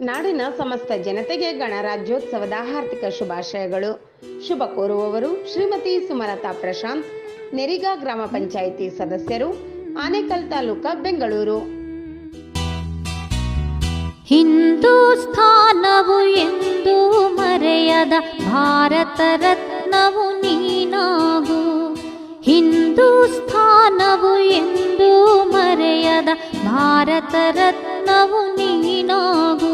ನಾಡಿನ ಸಮಸ್ತ ಜನತೆಗೆ ಗಣರಾಜ್ಯೋತ್ಸವದ ಹಾರ್ದಿಕ ಶುಭಾಶಯಗಳು. ಶುಭ ಕೋರುವವರು ಶ್ರೀಮತಿ ಸುಮಲತಾ ಪ್ರಶಾಂತ್, ನೆರಿಗಾ ಗ್ರಾಮ ಪಂಚಾಯಿತಿ ಸದಸ್ಯರು, ಆನೇಕಲ್ ತಾಲೂಕ ಬೆಂಗಳೂರು. ಹಿಂದೂಸ್ಥಾನವು ಎಂದು ಮರೆಯದ ಭಾರತ ರತ್ನವು ನೀನಾಗು. ಹಿಂದೂಸ್ಥಾನವು ಎಂದು ಮರೆಯದ ಭಾರತ ರತ್ನವು ನೀನಾಗು.